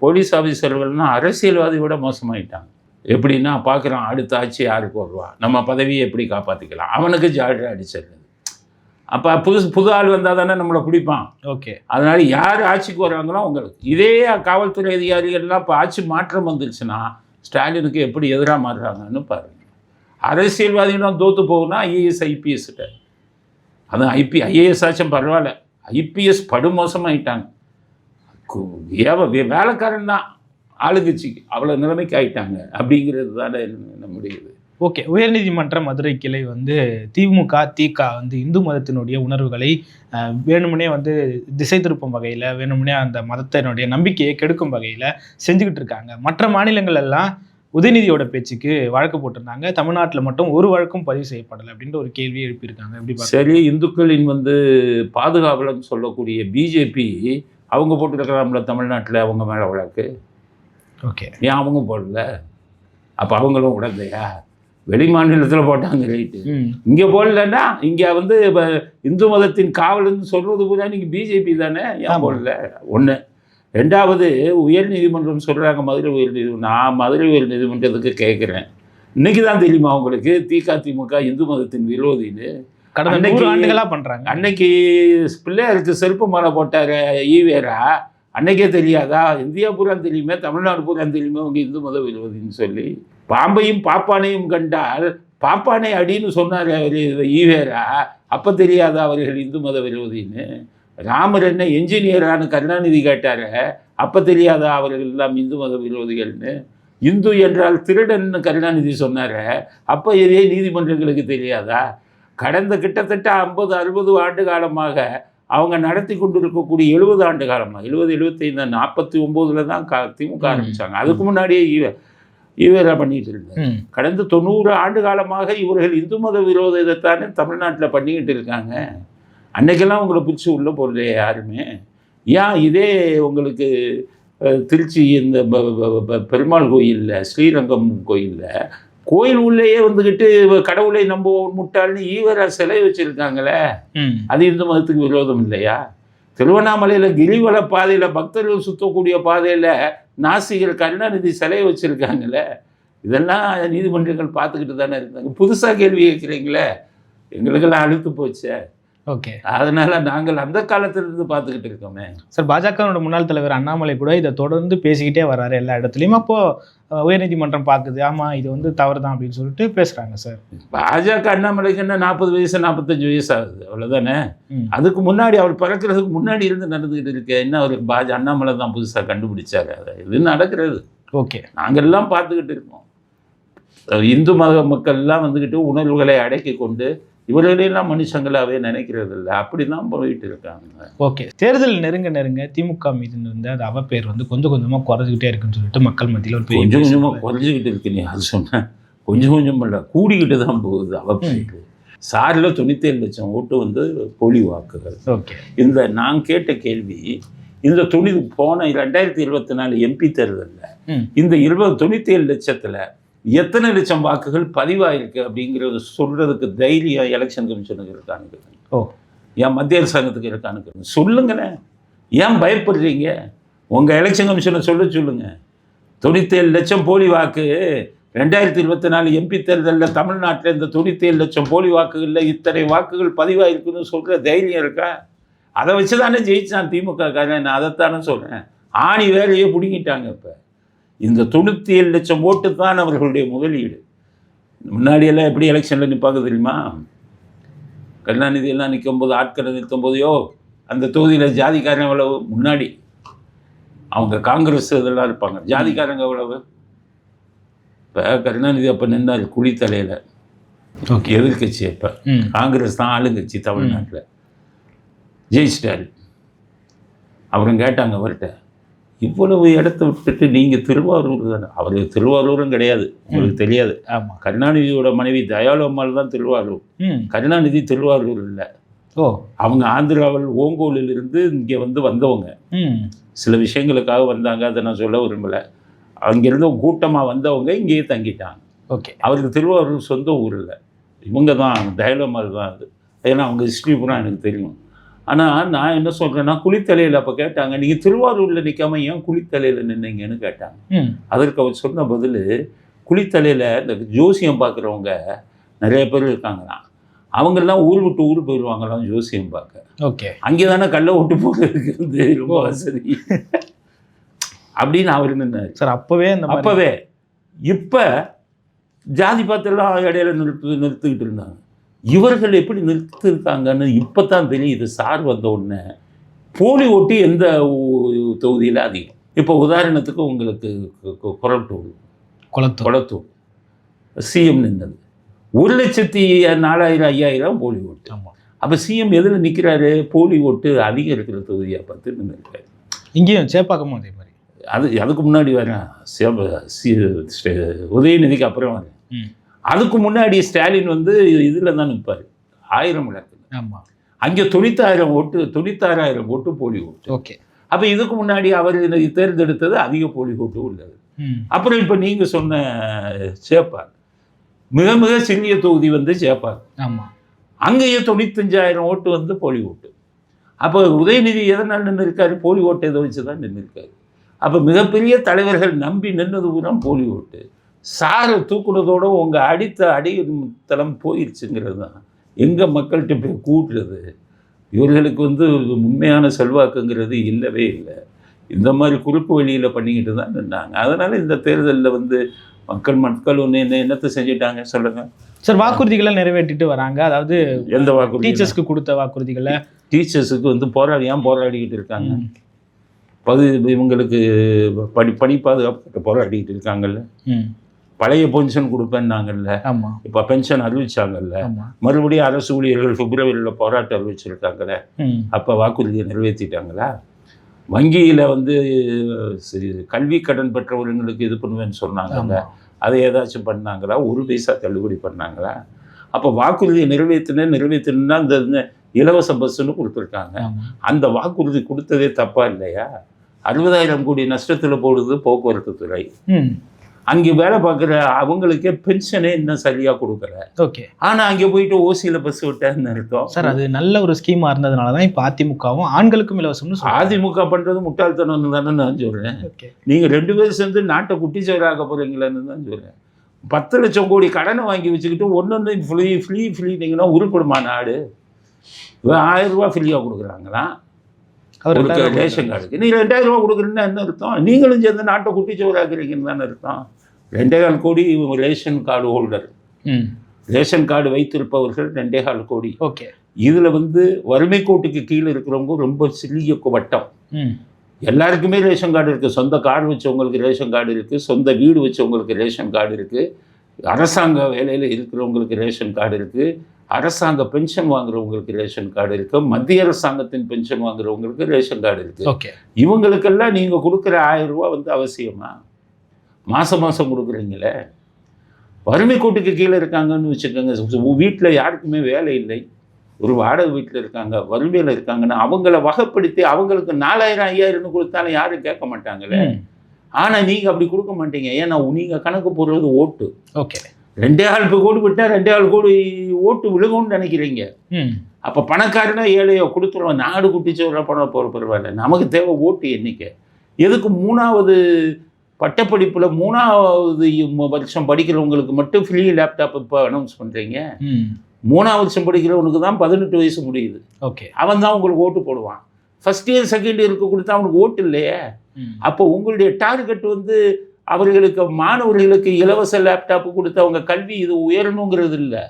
போலீஸ் ஆஃபீஸர்கள்லாம் அரசியல்வாதி விட மோசமாயிட்டாங்க. எப்படின்னா பார்க்குறான் அடுத்த ஆட்சி யாருக்கு வருவா? நம்ம பதவியை எப்படி காப்பாற்றிக்கலாம் அவனுக்கு ஜாலியாக அடிச்சிடுறது அப்போ புதுசு புது ஆள் வந்தால் தானே நம்மளை பிடிப்பான். ஓகே. அதனால் யார் ஆட்சிக்கு வராங்களோ அவங்களுக்கு. இதே காவல்துறை அதிகாரிகள்லாம் இப்போ ஆட்சி மாற்றம் வந்துருச்சுன்னா ஸ்டாலினுக்கு எப்படி எதிராக மாறுறாங்கன்னு பாருங்க. அரசியல்வாதிகளும் தோற்று போகுனா ஐஏஎஸ் ஐபிஎஸ்கிட்ட அதுவும் ஐபி ஐஏஎஸ் ஆச்சும் பரவாயில்ல. ஐபிஎஸ் படுமோசமாயிட்டாங்க. கு- ஏவ வேலைக்காரன் தான். ஆளுங்கட்சிக்கு அவ்வளோ நிலைமைக்கு ஆயிட்டாங்க. அப்படிங்கிறது தானே நம்முடைய இது ஓகே உயர்நீதிமன்ற மதுரை கிளை வந்து திமுக திக வந்து இந்து மதத்தினுடைய உணர்வுகளை வேணுமுனே வந்து திசை திருப்பும் வகையில் வேணுமுனே அந்த மதத்தினுடைய நம்பிக்கையை கெடுக்கும் வகையில் செஞ்சுக்கிட்டு இருக்காங்க. மற்ற மாநிலங்கள் எல்லாம் உதயநிதியோட பேச்சுக்கு வழக்கு போட்டிருந்தாங்க. தமிழ்நாட்டில் மட்டும் ஒரு வழக்கும் பதிவு செய்யப்படலை அப்படின்ற ஒரு கேள்வி எழுப்பியிருக்காங்க. எப்படி சரி இந்துக்களின் வந்து பாதுகாவலன்னு சொல்லக்கூடிய பிஜேபி அவங்க போட்டுருக்கிறாங்கள தமிழ்நாட்டில் அவங்க மேலே வழக்கு? ஓகே ஏன் அவங்க போடல? அப்போ அவங்களும் உடந்தையா? வெளி மாநிலத்தில் போட்டாங்க ரைட்டு இங்கே போடலன்னா இங்கே வந்து இப்ப இந்து மதத்தின் காவல்னு சொல்றது பூரா நீங்கள் பிஜேபி தானே? ஏன். போடல? ஒன்று ரெண்டாவது உயர் நீதிமன்றம் சொல்கிறாங்க மதுரை உயர் நீதிமன்றம். நான் மதுரை உயர் நீதிமன்றத்துக்கு கேட்குறேன் இன்னைக்கு தான் தெரியுமா உங்களுக்கு? திமுக இந்து மதத்தின் விரோதின்னு. கடந்த அன்னைக்கு- நூறு ஆண்டுகளா பண்றாங்க. அன்னைக்கு பிள்ளையாருக்கு செருப்பு மாலை போட்டார் ஈவேரா. அன்னைக்கே தெரியாதா? இந்தியா பூரா தெரியுமே தமிழ்நாடு பூரா தெரியுமே உங்க இந்து மத விரோதின்னு சொல்லி பாம்பையும் பாப்பானையும் கண்டால் பாப்பானை அடின்னு சொன்னார் அவர் ஈவேரா. அப்போ தெரியாதா அவர்கள் இந்து மத விரோதின்னு? ராமர் என்ன என்ஜினியரானு கருணாநிதி கேட்டார் அப்போ தெரியாதா அவர்கள் எல்லாம் இந்து மத விரோதிகள்னு? இந்து என்றால் திருடன்னு கருணாநிதி சொன்னார் அப்போ இதே நீதிமன்றங்களுக்கு தெரியாதா? கடந்த கிட்டத்தட்ட ஐம்பது அறுபது ஆண்டு காலமாக அவங்க நடத்தி கொண்டு இருக்கக்கூடிய எழுபது ஆண்டு காலமாக எழுபது எழுபத்தைந்து நாற்பத்தி ஒம்போதில் தான் கா திமுக ம். ஆரம்பிச்சாங்க. அதுக்கு முன்னாடியே ஈவ ஈவேரா பண்ணிட்டு இருந்தாங்க. ம். கடந்த தொண்ணூறு ஆண்டு காலமாக இவர்கள் இந்து மத விரோதத்தைத்தானே தமிழ்நாட்டில் பண்ணிக்கிட்டு இருக்காங்க. அன்னைக்கெல்லாம் உங்களை பிடிச்சி உள்ளே போடலையே யாருமே. ஏன் இதே உங்களுக்கு திருச்சி இந்த பெருமாள் கோயிலில் ஸ்ரீரங்கம் கோயிலில் கோயில் உள்ளேயே வந்துக்கிட்டு கடவுளை நம்புவோம் முட்டாள்னு ஈவரா சிலை வச்சுருக்காங்களே அது இந்து மதத்துக்கு விரோதம் இல்லையா? திருவண்ணாமலையில் கிரிவல பாதையில் பக்தர்கள் சுத்தக்கூடிய பாதையில் நாசிகர் கருணாநிதி சிலையை வச்சுருக்காங்களே. இதெல்லாம் நீதிமன்றங்கள் பார்த்துக்கிட்டு தானே இருந்தாங்க. புதுசாக கேள்வி கேட்குறீங்களே? எங்களுக்கெல்லாம் அழுத்து போச்சே. ஓகே. அதனால் நாங்கள் அந்த காலத்திலிருந்து பார்த்துக்கிட்டு இருக்கோமே. சார் பாஜகவோட முன்னாள் தலைவர் அண்ணாமலை கூட இதை தொடர்ந்து பேசிக்கிட்டே வர்றாரு எல்லா இடத்துலையும். அப்போ அஹ், உயர்நீதிமன்றம் பார்க்குது. ஆமா இது வந்து தவறு தான் அப்படின்னு சொல்லிட்டு பேசுறாங்க சார் பாஜக அண்ணாமலைக்கு என்ன நாற்பது வயசு நாற்பத்தஞ்சு வயசு ஆகுது. அவ்வளோதானே அதுக்கு முன்னாடி அவர் பிறக்கிறதுக்கு முன்னாடி இருந்து நடந்துக்கிட்டு இருக்கு என்ன அவருக்கு பாஜ அண்ணாமலை தான் புதுசாக கண்டுபிடிச்சாரு அதை. இது நடக்கிறது. ஓகே. நாங்கள்லாம் பார்த்துக்கிட்டு இருக்கோம். இந்து மத மக்கள்லாம் வந்துக்கிட்டு உணர்வுகளை அடக்கி கொண்டு இவர்களெல்லாம் மனுஷங்களாவே நினைக்கிறது இல்லை அப்படி தான் போயிட்டு இருக்காங்க. ஓகே. தேர்தல் நெருங்க நெருங்க திமுக மீது இருந்த அந்த அவப்பேர் வந்து கொஞ்சம் கொஞ்சமா குறைஞ்சிக்கிட்டே இருக்குன்னு சொல்லிட்டு மக்கள் மத்தியில் ஒரு கொஞ்சம் கொஞ்சமாக. குறைஞ்சிக்கிட்டு இருக்கு நீ அது சொன்ன. கொஞ்சம் கொஞ்சம் இல்லை கூடிக்கிட்டு தான் போகுது அவப்பேருக்கு சாரில் தொண்ணூத்தேழு லட்சம் ஓட்டு வந்து போலி வாக்குகள். ஓகே. இந்த நான் கேட்ட கேள்வி இந்த துணி போன ரெண்டாயிரத்தி இருபத்தி நாலு எம்பி தேர்தலில் இந்த இருபது தொண்ணூற்றி ஏழு லட்சத்தில் எத்தனை லட்சம் வாக்குகள் பதிவாயிருக்கு அப்படிங்கிறது சொல்கிறதுக்கு தைரியம் எலெக்ஷன் கமிஷனுக்கு இருக்கான்னு ஓ. ஏன் மத்திய அரசாங்கத்துக்கு இருக்கான்னு சொல்லுங்களேன். ஏன் பயப்படுறீங்க? உங்கள் எலெக்ஷன் கமிஷனை சொல்ல சொல்லுங்கள் தொண்ணூற்றேழு லட்சம் போலி வாக்கு ரெண்டாயிரத்தி இருபத்தி நாலு எம்பி தேர்தலில் தமிழ்நாட்டில் இந்த தொண்ணூற்றேழு லட்சம் போலி வாக்குகளில் இத்தனை வாக்குகள் பதிவாயிருக்குன்னு சொல்கிற தைரியம் இருக்கா? அதை வச்சு தானே ஜெயிச்சான் திமுக காரன் நான் அதைத்தானே சொல்கிறேன் ஆணி வேலையே பிடுங்கிட்டாங்க இப்போ. இந்த தொண்ணூற்றி ஏழு லட்சம் ஓட்டு தான் அவர்களுடைய முதலீடு. முன்னாடியெல்லாம் எப்படி எலெக்ஷனில் நிற்பாங்க தெரியுமா? கருணாநிதி எல்லாம் நிற்கும் போது ஆட்களை நிறுத்தும் போதையோ அந்த தொகுதியில் ஜாதிக்காரன் எவ்வளவு? முன்னாடி. அவங்க காங்கிரஸ் இதெல்லாம் இருப்பாங்க. ஜாதிக்காரங்க எவ்வளவு? இப்போ கருணாநிதி அப்போ நின்னார் குளித்தலையில். ஓகே. எதிர்கட்சி அப்போ. காங்கிரஸ் தான் ஆளுங்கட்சி தமிழ்நாட்டில். ஜெயிச்சிட்டாரு. அப்புறம் கேட்டாங்க அவர்கிட்ட இவ்வளவு இடத்த விட்டுட்டு நீங்கள் திருவாரூர் தானே அவர் திருவாரூரும் கிடையாது. உங்களுக்கு தெரியாது. ஆமா. கருணாநிதியோட மனைவி தயாளம்மாள் தான் திருவாரூர். கருணாநிதி திருவாரூர் இல்லை. ஓ. அவங்க ஆந்திராவில் ஓங்கோலில் இருந்து இங்கே வந்து வந்தவங்க. சில விஷயங்களுக்காக வந்தாங்க அதை நான் சொல்ல விரும்பலை. அங்கேருந்து கூட்டமாக வந்தவங்க இங்கேயே தங்கிட்டாங்க. ஓகே. அவருக்கு திருவாரூர் சொந்த ஊர் இல்லை. இவங்க தான் தயலம்மாள் தான் அது. ஏன்னா அவங்க ஹிஸ்ட்ரி பூரா எனக்கு தெரியும். ஆனால் நான் என்ன சொல்கிறேன்னா குளித்தலையில் அப்போ கேட்டாங்க நீங்கள் திருவாரூரில் நிற்காம ஏன் குளித்தலையில் நின்னீங்கன்னு கேட்டாங்க. அதற்கு அவர் சொன்ன பதில் குளித்தலையில் இந்த ஜோசியம் பார்க்குறவங்க நிறைய பேர் இருக்காங்களாம். அவங்கெல்லாம் ஊர் விட்டு ஊர் போயிடுவாங்களாம் ஜோசியம் பார்க்க ஓகே. அங்கே தானே கல்லை விட்டு போகிறதுக்கு வந்து ரொம்ப வசதி. அப்படின்னு அவர் நின்னார். சார் அப்பவே அப்போவே இப்போ ஜாதி பாத்தெல்லாம் இடையில நிறுத்து நிறுத்திக்கிட்டு இருந்தாங்க. இவர்கள் எப்படி நிறுத்திருக்காங்கன்னு இப்போ தான் தெரியுது சார் வந்த உடனே போலி ஓட்டு எந்த தொகுதியில் அதிகம்? இப்போ உதாரணத்துக்கு உங்களுக்கு குளத்தூர் குளத்தூர் சிஎம் நின்னது ஒரு லட்சத்தி நாலாயிரம் ஐயாயிரம் போலி ஓட்டு. அப்போ சிஎம் எதில் நிற்கிறாரு போலி ஓட்டு அதிகம் இருக்கிற தொகுதியாக பார்த்து நின்றுருக்காரு இங்கேயும் சேப்பாக்கமும் அதே மாதிரி. அது அதுக்கு முன்னாடி வரேன் சிவ- சி- ஸ்டே- உதயநிதிக்கு அப்புறம் வரேன். அதுக்கு முன்னாடி ஸ்டாலின் வந்து இதில் தான் நிற்பார் ஆயிரம் விளக்கு ஆமா. அங்கே தொண்ணூத்தாயிரம் ஓட்டு தொண்ணூத்தாறாயிரம் ஓட்டு போலி ஓட்டு. ஓகே. அப்போ இதுக்கு முன்னாடி அவர் தேர்ந்தெடுத்தது அதிக போலி ஓட்டு உள்ளது. அப்புறம் இப்போ நீங்கள் சொன்ன சேப்பார். மிக மிக சிறிய தொகுதி வந்து சேப்பார். ஆமா. அங்கேயே தொண்ணூத்தஞ்சாயிரம் ஓட்டு வந்து போலி ஓட்டு. அப்போ உதயநிதி எதனால் நின்று இருக்காரு போலி ஓட்டு எதை வச்சு தான் நின்று இருக்காரு அப்போ மிகப்பெரிய தலைவர்கள் நம்பி நின்னது பூரா போலி ஓட்டு. சாரை தூக்குனதோட உங்கள் அடித்த அடித்தளம் போயிடுச்சுங்கிறது தான். எங்கே மக்கள்கிட்ட போய் கூட்டுறது. இவர்களுக்கு வந்து உண்மையான செல்வாக்குங்கிறது இல்லவே இல்லை. இந்த மாதிரி குறுக்கு வழியில் பண்ணிக்கிட்டு தான் நின்னாங்க. அதனால் இந்த தேர்தலில் வந்து மக்கள் மக்கள் ஒன்று என்ன என்னத்தை செஞ்சுட்டாங்க சொல்லுங்கள் சார் வாக்குறுதிகளை நிறைவேற்றிட்டு வராங்க. அதாவது எந்த வாக்குறுதி டீச்சர்ஸ்க்கு கொடுத்த வாக்குறுதிகளை. டீச்சர்ஸுக்கு வந்து போராடி ஏன் போராடிக்கிட்டு இருக்காங்க. பது இவங்களுக்கு படி பணி பாதுகாப்பு போராடிக்கிட்டு இருக்காங்கல்ல. ம். பழைய பென்ஷன் கொடுப்பேன்னாங்கல்ல. இப்போ பென்ஷன் அறிவிச்சாங்கல்ல. மறுபடியும் அரசு ஊழியர்கள் பிப்ரவரியில் போராட்டம் அறிவிச்சிருக்காங்கல்ல அப்போ வாக்குறுதியை நிறைவேற்றிட்டாங்களா? வங்கியில் வந்து கல்வி கடன் பெற்றவர்களுக்கு இது பண்ணுவேன்னு சொன்னாங்கல்ல. ஆமா. அதை ஏதாச்சும் பண்ணாங்களா? ஒரு பைசா தள்ளுபடி பண்ணாங்களா? அப்போ வாக்குறுதியை நிறைவேற்றினேன் நிறைவேற்றினா இந்த இந்த இலவச பஸ்ஸுன்னு கொடுத்துருக்காங்க. அந்த வாக்குறுதி கொடுத்ததே தப்பா இல்லையா? அறுபதாயிரம் கோடி நஷ்டத்தில் போடுது போக்குவரத்து துறை. அங்கே வேலை பார்க்குற அவங்களுக்கே பென்ஷனே இன்னும் சரியாக கொடுக்கல. ஓகே ஆனால் அங்கே போயிட்டு ஓசியில் பஸ் விட்டேன்னு அர்த்தம். சார் அது நல்ல ஒரு ஸ்கீமா இருந்ததுனால தான் இப்போ அதிமுகவும் ஆண்களுக்கும் இலவசம்னு அதிமுக பண்ணுறது முட்டாள்தனம்னு தானே நான் சொல்கிறேன் நீங்கள் ரெண்டு பேரும் சேர்ந்து நாட்டை குட்டிச்சவராக போகிறீங்களேன்னு தான் சொல்கிறேன் பத்து லட்சம் கோடி கடனை வாங்கி வச்சுக்கிட்டு ஒன்று ஃப்ரீ ஃப்ரீ ஃப்ரீனிங்கன்னா உருப்படுமா நாடு? ஆயிரம் ரூபாய் ஃப்ரீயாக கொடுக்குறாங்களா அவர் ரேஷன் கார்டுக்கு நீ ரெண்டாயிரம் ரூபா கொடுக்குறீங்கன்னா என்ன அர்த்தம்? நீங்களும் சேர்ந்து நாட்டை குட்டிச்சவராக்குறீங்கன்னு தானே அர்த்தம். ரெண்டே கால் கோடி ration card holder ration card வைத்திருப்பவர்கள் ரெண்டே கால் கோடி. ஓகே. இதில் வந்து வறுமை கோட்டுக்கு கீழே இருக்கிறவங்க ரொம்ப சிறிய வட்டம். எல்லாருக்குமே ரேஷன் கார்டு இருக்குது சொந்த கார் வச்சவங்களுக்கு ரேஷன் கார்டு இருக்குது சொந்த வீடு வச்சவங்களுக்கு ரேஷன் கார்டு இருக்குது அரசாங்க வேலையில் இருக்கிறவங்களுக்கு ரேஷன் கார்டு இருக்குது அரசாங்க பென்ஷன் வாங்குறவங்களுக்கு ரேஷன் கார்டு இருக்குது மத்திய அரசாங்கத்தின் பென்ஷன் வாங்குறவங்களுக்கு ரேஷன் கார்டு இருக்குது ஓகே. இவங்களுக்கெல்லாம் நீங்கள் கொடுக்குற ஆயிரம் ரூபா வந்து அவசியமா? மாதம் மாதம் கொடுக்குறீங்களே? வறுமை கோட்டுக்கு கீழே இருக்காங்கன்னு வச்சுக்கோங்க. வீட்டில் யாருக்குமே வேலை இல்லை. ஒரு வாடகை வீட்டில் இருக்காங்க வறுமையில் இருக்காங்கன்னா அவங்கள வகைப்படுத்தி அவங்களுக்கு நாலாயிரம் ஐயாயிரம்னு கொடுத்தாலும் யாரும் கேட்க மாட்டாங்களே? ஆனால் நீங்கள் அப்படி கொடுக்க மாட்டீங்க. ஏன்னா நீங்கள் கணக்கு போடுறது ஓட்டு. ஓகே. ரெண்டே ஆள் கோடி விட்டால் ரெண்டே ஆள் கோடி ஓட்டு விழுகும்னு நினைக்கிறீங்க. அப்போ பணக்காரனா ஏழையோ கொடுத்துருவோம் நாடு குட்டிச்சோற பணம் போகிற பரவாயில்ல. நமக்கு தேவை ஓட்டு எண்ணிக்கை. எதுக்கு மூணாவது பட்டப்படிப்பில் மூணாவது வருஷம் படிக்கிறவங்களுக்கு மட்டும் ஃப்ரீ லேப்டாப் இப்போ அனௌன்ஸ் பண்ணுறீங்க மூணாவது வருஷம் படிக்கிறவனுக்கு தான் பதினெட்டு வயசு முடியுது. ஓகே. அவன் தான் உங்களுக்கு ஓட்டு போடுவான். ஃபஸ்ட் இயர் செகண்ட் இயருக்கு கொடுத்தா அவனுக்கு ஓட்டு இல்லையே? அப்போ உங்களுடைய டார்கெட் வந்து அவர்களுக்கு மாணவர்களுக்கு இலவச லேப்டாப் கொடுத்து அவங்க கல்வி இது உயரணுங்கிறது இல்லை.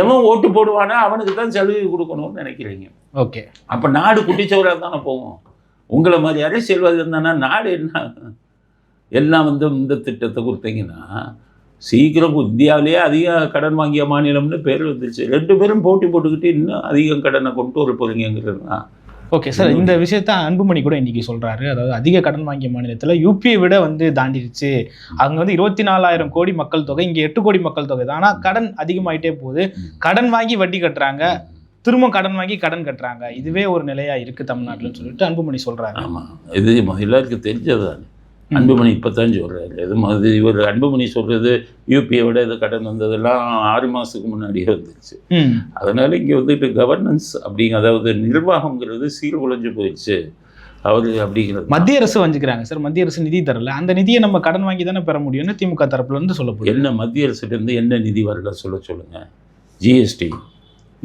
எவன் ஓட்டு போடுவானோ அவனுக்கு தான் சலுகை கொடுக்கணும்னு நினைக்கிறீங்க. ஓகே. அப்போ நாடு குட்டிச்சவராக தானே போகும் உங்களை மாதிரி அரசியல்வாதி இருந்தானா நாடு என்ன? எல்லாம் வந்து இந்த திட்டத்தை கொடுத்தீங்கன்னா சீக்கிரம் இந்தியாவிலேயே அதிக கடன் வாங்கிய மாநிலம்னு பேர் வந்துருச்சு. ரெண்டு பேரும் போட்டி போட்டுக்கிட்டு இன்னும் அதிகம் கடனை கொண்டு வர போகிறீங்கிறது தான். ஓகே சார் இந்த விஷயத்த அன்புமணி கூட இன்னைக்கு சொல்றாரு. அதாவது அதிக கடன் வாங்கிய மாநிலத்தில் யூபியை விட வந்து தாண்டிடுச்சு. அங்க வந்து இருபத்தி நாலாயிரம் கோடி மக்கள் தொகை இங்க எட்டு கோடி மக்கள் தொகை தான். ஆனா கடன் அதிகமாயிட்டே போகுது. கடன் வாங்கி வட்டி கட்டுறாங்க. திரும்ப கடன் வாங்கி கடன் கட்டுறாங்க. இதுவே ஒரு நிலையா இருக்கு தமிழ்நாட்டுலன்னு சொல்லிட்டு அன்புமணி சொல்றாரு. ஆமாம் இது எல்லாருக்கும் தெரிஞ்சது அன்புமணி இப்போ தான் சொல்கிறாரு இது மாதிரி இவர் அன்புமணி சொல்கிறது யூபியை விட இது கடன் வந்ததெல்லாம் ஆறு மாதத்துக்கு முன்னாடியே வந்துருச்சு. அதனால் இங்கே வந்துட்டு கவர்னன்ஸ் அப்படிங்க அதாவது நிர்வாகங்கிறது சீர்குலைஞ்சு போயிடுச்சு. அவர் அப்படிங்கிறது. மத்திய அரசு வஞ்சிக்கிறாங்க சார். மத்திய அரசு நிதி தரல. அந்த நிதியை நம்ம கடன் வாங்கி தானே பெற முடியும்னு திமுக தரப்புல இருந்து சொல்ல போகுது என்ன மத்திய அரசுலேருந்து என்ன நிதி வரல சொல்ல சொல்லுங்கள் ஜிஎஸ்டி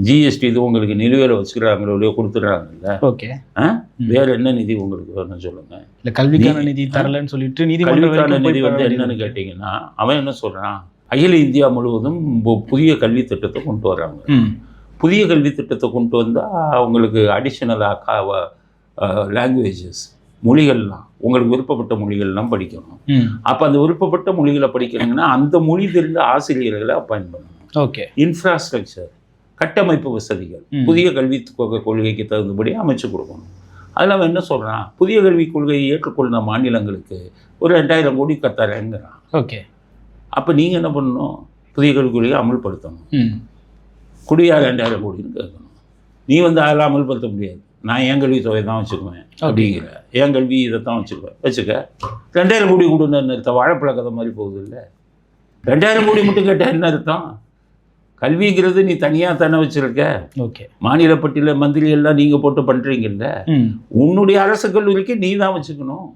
ஜிஎஸ்டி இது உங்களுக்கு நிலுவையில் வச்சுக்கிறாங்களோ இல்லையோ கொடுத்துட்றாங்கல்ல? ஓகே. வேற என்ன நிதி உங்களுக்கு வேணும்னு சொல்லுங்கள் இல்ல கல்விக்கான நிதி தரலன்னு சொல்லிட்டு நீதிமன்றம் கல்விக்கான நிதி வந்து என்னன்னு. கேட்டிங்கன்னா அவன் என்ன சொல்கிறான் அகில இந்தியா முழுவதும் புதிய கல்வி திட்டத்தை கொண்டு வராங்க புதிய கல்வி திட்டத்தை கொண்டு வந்தால் அவங்களுக்கு அடிஷ்னலாக லாங்குவேஜஸ் மொழிகள்லாம் உங்களுக்கு விருப்பப்பட்ட மொழிகள்லாம் படிக்கணும். அப்போ அந்த விருப்பப்பட்ட மொழிகளை படிக்கணுங்கன்னா அந்த மொழி தெரிந்த ஆசிரியர்களை அப்பாயின் பண்ணணும். ஓகே. இன்ஃப்ராஸ்ட்ரக்சர் கட்டமைப்பு வசதிகள். புதிய கல்வி கொள்கைக்கு தகுந்தபடி அமைச்சு கொடுக்கணும். அதில் அவன் என்ன சொல்கிறான் புதிய கல்விக் கொள்கையை ஏற்றுக்கொண்ட மாநிலங்களுக்கு ஒரு ரெண்டாயிரம் கோடி கத்தரேங்கிறான். ஓகே. அப்போ நீங்கள் என்ன பண்ணணும்? புதிய கல்விக் கொள்கையை அமல்படுத்தணும். குடியா ரெண்டாயிரம் கோடின்னு கேட்கணும். நீ வந்து அதெல்லாம் அமல்படுத்த முடியாது. நான் என் கல்வி தொகை தான் வச்சுக்குவேன் அப்படிங்கிற. என் கல்வி இதை தான் வச்சுக்குவேன் வச்சுக்க. ரெண்டாயிரம் கோடி கொடுன்னு அர்த்தம்? வாழைப்பழ கதை மாதிரி போகுது இல்லை? ரெண்டாயிரம் கோடி மட்டும் கேட்டால் என்ன அர்த்தம்? கல்விங்கிறது நீ தனியாக தானே வச்சுருக்க? ஓகே. மாநில பட்டியல மந்திரி எல்லாம் நீங்கள் போட்டு பண்ணுறீங்கல்ல உன்னுடைய அரசு கல்லூரிக்கு நீ தான் வச்சுக்கணும்.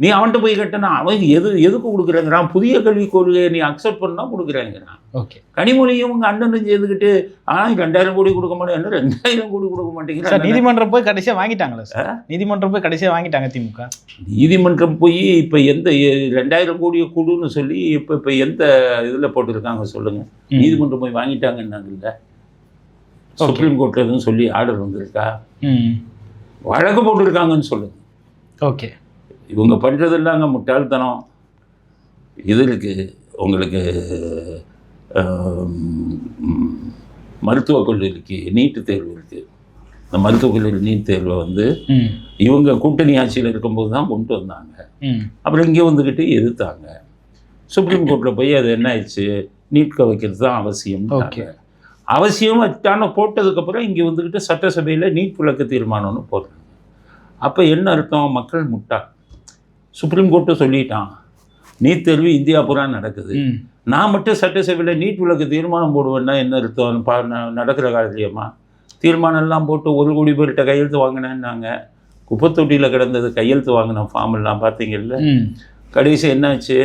நீ அவன்கிட்ட போய் கேட்டனா அவன் எது எதுக்கு கொடுக்குறேங்கிறான்? புதிய கல்விக் கொள்கையை நீ அக்செப்ட் பண்ணால் கொடுக்குறேங்கிறான். ஓகே. கனிமொழியும் உங்கள் அண்ணனும் சேர்ந்துக்கிட்டு ஆ ரெண்டாயிரம் கோடி கொடுக்க மாட்டேன். ரெண்டாயிரம் கோடி கொடுக்க மாட்டேங்கிறான் நீதிமன்றம் போய் கடைசியாக வாங்கிட்டாங்களா சார்? நீதிமன்றம் போய் கடைசியாக வாங்கிட்டாங்க திமுக? நீதிமன்றம் போய் இப்போ எந்த ரெண்டாயிரம் கோடியை கொடுன்னு சொல்லி இப்போ இப்போ எந்த இதில் போட்டிருக்காங்க சொல்லுங்கள். நீதிமன்றம் போய் வாங்கிட்டாங்கன்னாங்கல்ல சுப்ரீம் கோர்ட்டில் எதுவும் சொல்லி ஆர்டர் வந்திருக்கா? ம். வழக்கு போட்டிருக்காங்கன்னு சொல்லுங்க. ஓகே. இவங்க பண்ணுறதெல்லாம் அங்கே முட்டாள்தனம். இது இருக்குது உங்களுக்கு மருத்துவக் கல்லூரிக்கு நீட்டு தேர்வு இருக்குது இந்த மருத்துவக் கல்லூரி நீட் தேர்வை வந்து இவங்க கூட்டணி ஆட்சியில் இருக்கும்போது தான் கொண்டு வந்தாங்க. அப்புறம் இங்கே வந்துக்கிட்டு எதிர்த்தாங்க. சுப்ரீம் கோர்ட்டில் போய் அது என்ன ஆயிடுச்சு? நீட்க வைக்கிறது தான் அவசியம். அவசியம் வச்சான போட்டதுக்கப்புறம் இங்கே வந்துக்கிட்டு சட்டசபையில் நீட் விளக்கு தீர்மானம்னு போடுறாங்க. அப்போ என்ன அர்த்தம்? மக்கள் முட்டா சுப்ரீம் கோர்ட்டு சொல்லிட்டான். நீட் தேர்வு இந்தியா பூரா நடக்குது. நான் மட்டும் சட்டசபையில் நீட் விளக்கு தீர்மானம் போடுவேன்னா என்ன அர்த்தம்? நடக்கிற காலத்துலையம்மா தீர்மானம்லாம் போட்டு ஒரு கோடி பேர்கிட்ட கையெழுத்து வாங்கினேன்னாங்க. குப்பத்தொட்டியில் கிடந்தது கையெழுத்து வாங்கின ஃபார்ம் எல்லாம் பார்த்தீங்கல்ல? கடைசி என்னாச்சு?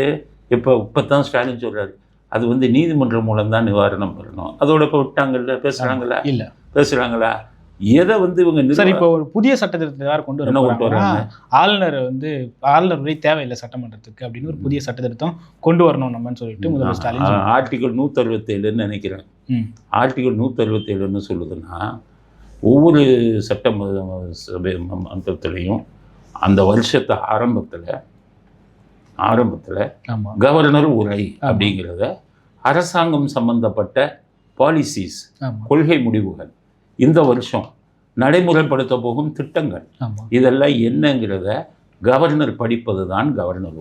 இப்போ இப்போ தான் ஸ்டாலின் சொல்கிறாரு அது வந்து நீதிமன்றம் மூலம் தான் நிவாரணம் பெறணும். அதோட இப்போ விட்டாங்கல்ல? பேசுகிறாங்களா இல்ல. பேசுகிறாங்களா எதை வந்து இவங்க சார் இப்போ ஒரு புதிய சட்டத்திட்டத்தை யார் கொண்டு என்ன கொண்டு வர வராங்க? ஆளுநர் வந்து ஆளுநர் உரை தேவையில்லை சட்டமன்றத்துக்கு அப்படின்னு ஒரு புதிய சட்டத்திட்டம் கொண்டு வரணும் நம்மன்னு சொல்லிட்டு முதல்வர் ஸ்டாலின். ஆர்டிகல் நூற்றறுபத்தேழுன்னு நினைக்கிறேன். ம். ஆர்டிகல் நூற்றறுபத்தேழுன்னு சொல்லுதுன்னா ஒவ்வொரு சட்ட ம- சபை மன்றத்திலையும் அந்த வருஷத்து ஆரம்பத்தில் ஆரம்பத்தில் கவர்னர் உரை அப்படிங்கிறத அரசாங்கம் சம்பந்தப்பட்ட பாலிசிஸ் கொள்கை முடிவுகள் இந்த வருஷம் நடைமுறைப்படுத்த போகும் திட்டங்கள். இதெல்லாம் என்னங்கிறத கவர்னர் படிப்பது தான் கவர்னர்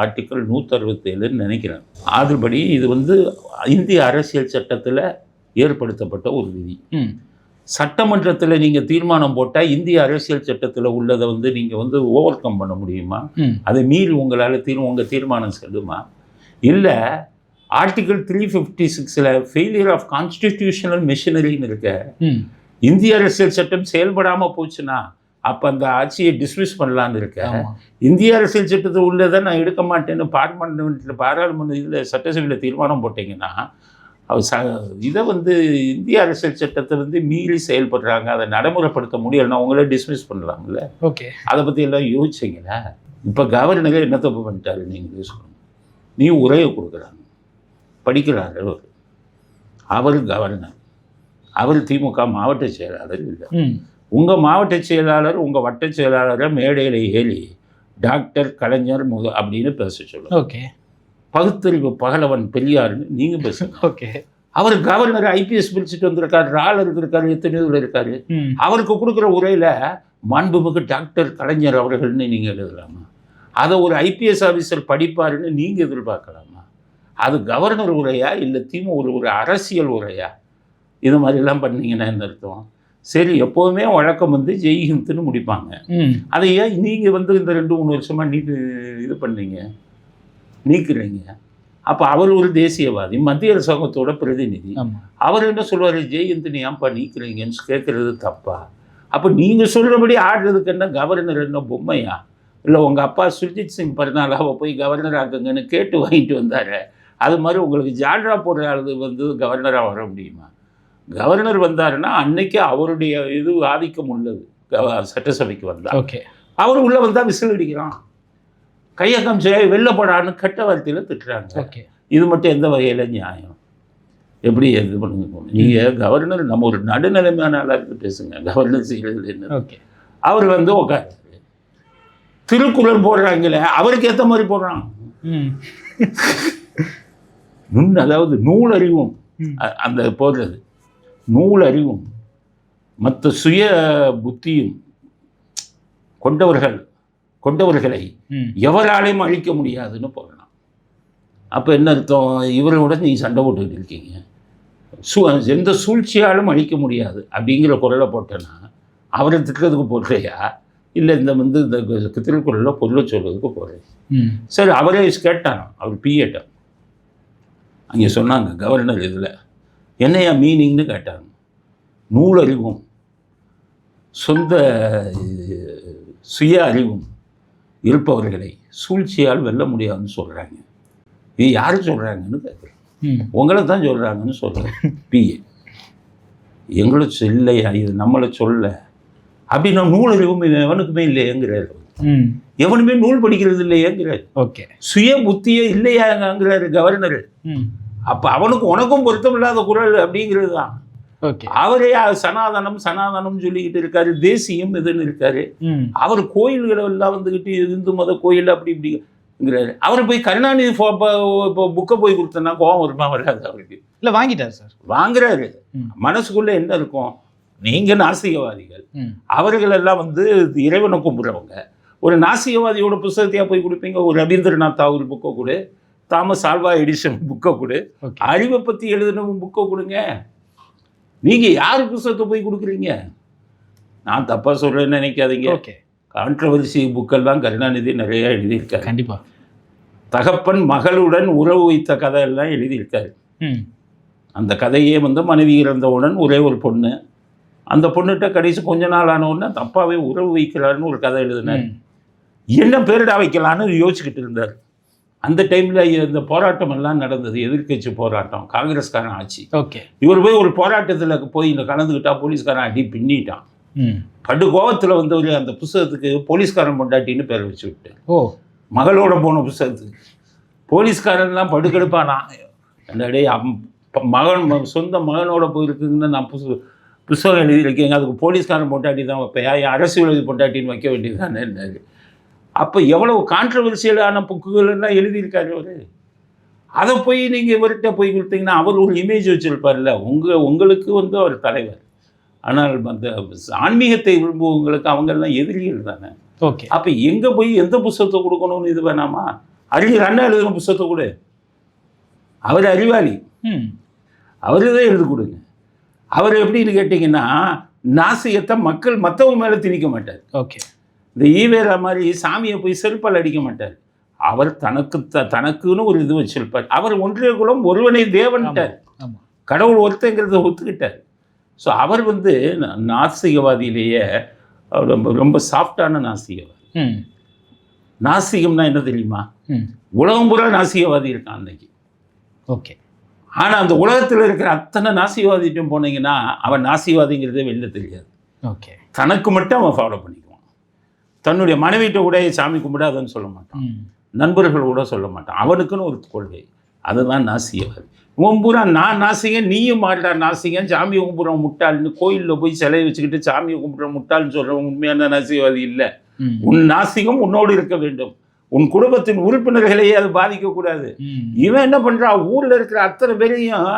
ஆர்டிக்கல் நூற்றறுபத்தேழுன்னு நினைக்கிறேன். அதுபடி இது வந்து இந்திய அரசியல் சட்டத்தில் ஏற்படுத்தப்பட்ட ஒரு விதி. சட்டமன்றத்தில் நீங்கள் தீர்மானம் போட்டால் இந்திய அரசியல் சட்டத்தில் உள்ளதை வந்து நீங்கள் வந்து ஓவர் கம் பண்ண முடியுமா? அதை மீறி உங்களால் தீர் உங்கள் தீர்மானம் செல்லுமா? இல்லை ஆர்டிகல் த்ரீ ஃபிஃப்டி சிக்ஸில் ஃபெயிலியர் ஆஃப் கான்ஸ்டிடியூஷனல் மிஷினரின்னு இருக்க இந்திய அரசியல் சட்டம் செயல்படாமல் போச்சுன்னா அப்போ அந்த ஆட்சியை டிஸ்மிஸ் பண்ணலான்னு இருக்க. ஆமா. இந்திய அரசியல் சட்டத்தில் உள்ளதை நான் எடுக்க மாட்டேன்னு பார்லிமெண்ட்டில் பாராளுமன்ற இதில் சட்டசபையில் தீர்மானம் போட்டிங்கன்னா அவர் ச இதை வந்து இந்திய அரசியல் சட்டத்தை வந்து மீறி செயல்படுறாங்க. அதை நடைமுறைப்படுத்த முடியலைன்னா உங்களே டிஸ்மிஸ் பண்ணலாம்ல. ஓகே. அதை பற்றி எல்லாம் யோசிச்சிங்களா? இப்போ கவர்னரே என்ன தப்பு பண்ணிட்டாரு நீங்கள் சொல்லணும் நீ உரையை கொடுக்குறாங்க. படிக்கிறார் அவர். அவர் கவர்னர் அவர் திமுக மாவட்ட செயலாளர் இல்லை. உங்கள் மாவட்ட செயலாளர் உங்கள் வட்ட செயலாளரை மேடையில் ஏறி டாக்டர் கலைஞர் முக அப்படின்னு பேச சொல்லுங்க. ஓகே. பகுத்தறிவு பகலவன் பெரியார்னு நீங்கள் பேசுங்க. ஓகே. அவர் கவர்னர் ஐபிஎஸ் பிடிச்சிட்டு வந்திருக்காரு ரால் இருக்காரு எத்தனையோ இருக்காரு? அவருக்கு கொடுக்குற உரையில் மாண்புமிகு டாக்டர் கலைஞர் அவர்கள்னு நீங்கள் எழுதலாமா? அதை ஒரு ஐபிஎஸ் ஆஃபீஸர் படிப்பாருன்னு நீங்கள் எதிர்பார்க்கலாமா? அது கவர்னர் உரையா இல்லை திமுக ஒரு ஒரு அரசியல் உரையா? இது மாதிரிலாம் பண்ணீங்கன்னா என்ன அர்த்தம்? சரி எப்போவுமே வழக்கம் வந்து ஜெய்ஹிந்த்னு முடிப்பாங்க. அதை ஏன் நீங்கள் வந்து இந்த ரெண்டு மூணு வருஷமாக நீட்டு இது பண்ணீங்க? நீக்குறீங்க. அப்போ அவர் ஒரு தேசியவாதி மத்திய அரசாங்கத்தோட பிரதிநிதி. அவர் என்ன சொல்லுவார்? ஜெயந்த் நீ ஏன்ப்பா நீக்கிறீங்கன்னு கேட்குறது தப்பா? அப்போ நீங்கள் சொல்கிறபடி ஆடுறதுக்கு என்ன கவர்னர் என்ன பொம்மையா? இல்லை உங்கள் அப்பா சுர்ஜித் சிங் பர்னாலாவை போய் கவர்னர் ஆக்குங்கன்னு கேட்டு வாங்கிட்டு வந்தார். அது மாதிரி உங்களுக்கு ஜால்ரா போடுற ஆளு வந்து கவர்னராக வர முடியுமா? கவர்னர் வந்தாருன்னா அன்னைக்கு அவருடைய இது ஆதிக்கம் உள்ளது. சட்டசபைக்கு வந்தார் ஓகே. அவர் உள்ளே வந்தால் விசில் அடிக்கிறான். கையை காமிச்சு வெளில போடான்னு கெட்ட வார்த்தையில் திட்டுறாங்க. ஓகே. இது மட்டும் எந்த வகையில் நியாயம்? எப்படி இது பண்ணுங்க? நீங்கள் கவர்னர் நம்ம ஒரு நடுநிலைமையான ஆளாக பேசுங்க. கவர்னர் செய்கிறது என்ன? ஓகே. அவர் வந்து உட்காரு திருக்குறள் போடுறாங்களே அவருக்கு ஏற்ற மாதிரி போடுறான். நுண் அதாவது நூல் அறிவும் அந்த போடுறது. நூல் அறிவும் மற்ற சுய புத்தியும் கொண்டவர்கள் கொண்டவர்களை எவராலையும் அழிக்க முடியாதுன்னு போடலாம் அப்போ என்ன அர்த்தம்? இவரோட நீ சண்டை போட்டுக்கிட்டு இருக்கீங்க. சூ எந்த சூழ்ச்சியாலும் அழிக்க முடியாது. அப்படிங்கிற குரலை போட்டேன்னா அவரை திட்டுறதுக்கு போடுறியா? இல்லை இந்த வந்து இந்த திருக்குறளில் பொருளை சொல்றதுக்கு போடுறேன் சரி அவரே கேட்டான் அவர் பிஏட்ட அங்கே சொன்னாங்க கவர்னர் இதில். என்னையா மீனிங்னு கேட்டாங்க. நூலறிவும் சொந்த சுய அறிவும் இருப்பவர்களை சூழ்ச்சியால் வெல்ல முடியாதுன்னு சொல்கிறாங்க இது யார் சொல்கிறாங்கன்னு கேட்குறேன் உங்களை தான் சொல்கிறாங்கன்னு சொல்கிறேன் பிஏ எங்களை இல்லையா இது நம்மளை சொல்ல. அப்படின்னா நூலறிவும் எவனுக்குமே இல்லையேங்கிறாரு எவனுமே நூல் படிக்கிறது இல்லையேங்கிறாரு. ஓகே. சுய புத்தியே இல்லையாங்கிறாரு கவர்னர். அப்போ அவனுக்கு உனக்கும் பொருத்தமில்லாத குரல் அப்படிங்கிறது தான். அவரே சனாதனம் சனாதனம் சொல்லிக்கிட்டு இருக்காரு தேசியம் இதுன்னு இருக்காரு. அவர் கோயில்களை எல்லாம் வந்துக்கிட்டு இந்து மத கோயில் அப்படி இப்படிங்கிறாரு. அவர் போய் கருணாநிதி புக்கை போய் கொடுத்தனா கோவம் வருமா வராது அவருக்கு. இல்லை வாங்கிட்டார் சார். வாங்குறாரு. மனசுக்குள்ள என்ன இருக்கும்? நீங்க நாசிகவாதிகள். அவர்கள் எல்லாம் வந்து இறைவனை கும்பிட்றவங்க. ஒரு நாசிகவாதியோட புஸ்தகத்தையா போய் கொடுப்பீங்க? ஒரு ரவீந்திரநாத் தாகூர் புக்கை கொடு. தாமஸ் ஆல்வா எடிசன் புக்கை கொடு. அறிவை பற்றி எழுதின புக்கை கொடுங்க. நீங்கள் யார் புஸ்தகத்தை போய் கொடுக்குறீங்க? நான் தப்பாக சொல்கிறேன்னு நினைக்காதீங்க. ஓகே. கான்ட்ரவர்சி புக்கெல்லாம் கருணாநிதி நிறைய எழுதியிருக்காரு. கண்டிப்பா. தகப்பன் மகளுடன் உறவு வைத்த கதையெல்லாம் எழுதியிருக்காரு. ம். அந்த கதையே வந்து மனைவி இறந்தவுடன் ஒரே ஒரு பொண்ணு. அந்த பொண்ணுகிட்ட கடைசி கொஞ்ச நாள் ஆன உடனே தப்பாவே உறவு வைக்கிறாருன்னு ஒரு கதை எழுதினார். என்ன பேரிடா வைக்கலான்னு யோசிச்சுக்கிட்டு இருந்தார். அந்த டைமில் இந்த போராட்டம் எல்லாம் நடந்தது எதிர்க்கட்சி போராட்டம் காங்கிரஸ்காரன் ஆட்சி. ஓகே. இவர் போய் ஒரு போராட்டத்தில் போய் இந்த கலந்துக்கிட்டா போலீஸ்காரன் அடி பின்னிட்டான். ம். படு கோவத்தில் வந்து ஒரு அந்த புஸ்தகத்துக்கு போலீஸ்காரன் பொண்டாட்டின்னு பேர் வச்சு விட்டு ஓ. மகளோட போன புஸ்தகத்துக்கு. போலீஸ்காரன்லாம் படுக்கெடுப்பானா? என்னடே மகன் சொந்த மகனோட போயிருக்குன்னு நான் புஸ்த புஸ்தகம் எழுதியிருக்கேங்க. அதுக்கு போலீஸ்காரன் பொண்டாட்டி தான் வைப்பேன் ஏன் அரசியல் பொண்டாட்டின்னு வைக்க வேண்டியதுதானே அப்போ எவ்வளவு கான்ட்ரவர்சியலான புக்குகள் எல்லாம் எழுதியிருக்காரு அவர். அதை போய் நீங்கள் இவர்கிட்ட போய் கொடுத்தீங்கன்னா அவர் ஒரு இமேஜ் வச்சுருப்பார்ல. உங்கள் உங்களுக்கு வந்து அவர் தலைவர். ஆனால் அந்த ஆன்மீகத்தை விரும்புவவங்களுக்கு அவங்கெல்லாம் எதிரிகள் தானே. ஓகே. அப்போ எங்கே போய் எந்த புஸ்தகத்தை கொடுக்கணும்னு இது வேணாமா? அறிஞர் அண்ணா எழுதின புஸ்தகத்தை கொடு. அவர் அறிவாளி. அவர் தான் எழுதி கொடுங்க. அவர் எப்படின்னு கேட்டிங்கன்னா நாசியத்தை மக்கள் மற்றவங்க மேலே திணிக்க மாட்டார். ஓகே. இந்த ஈவேரா மாதிரி சாமியை போய் செருப்பால் அடிக்க மாட்டார். அவர் தனக்கு த தனக்குன்னு ஒரு இது வச்சிருப்பார். அவர் ஒன்றிய குலம் ஒருவனை தேவன்ட்டார். கடவுள் ஒருத்தங்கிறத ஒத்துக்கிட்டார். ஸோ அவர் வந்து நா- நாஸ்திகவாதியிலேயே அவர் ரொம்ப ரொம்ப சாஃப்டான நாஸ்திகவாதி ம். நாஸ்திகம்னா என்ன தெரியுமா? உலகம் பூரா நாசிகவாதி இருக்கான் அன்னைக்கு. ஓகே. ஆனால் அந்த உலகத்தில் இருக்கிற அத்தனை நாசிகவாதிட்டும் போனீங்கன்னா அவன் நாசிகவாதிங்கிறதே வெளில தெரியாது. ஓகே. தனக்கு மட்டும் அவன் ஃபாலோ பண்ணிக்குவான். தன்னுடைய மனைவிட்ட கூட சாமி கும்பிடாதன்னு சொல்ல மாட்டான். நண்பர்கள் கூட சொல்ல மாட்டான். அவனுக்குன்னு ஒரு கொள்கை. அதுதான் நாசிகவாதி உன் பூரா நான் நாசிகன் நீயும் மாட்டா நாசிகன் சாமியை கும்பிட்ற முட்டாள்னு கோயிலில் போய் சிலையை வச்சுக்கிட்டு சாமியை கும்பிட்ற முட்டாள்னு சொல்கிறவன் உண்மையான நாசிகவாதி இல்லை. உன் நாசிகம் உன்னோடு இருக்க வேண்டும். உன் குடும்பத்தின் உறுப்பினர்களையே அது பாதிக்கக்கூடாது இவன் என்ன பண்ணுறான் ஊரில் இருக்கிற அத்தனை பேரையும்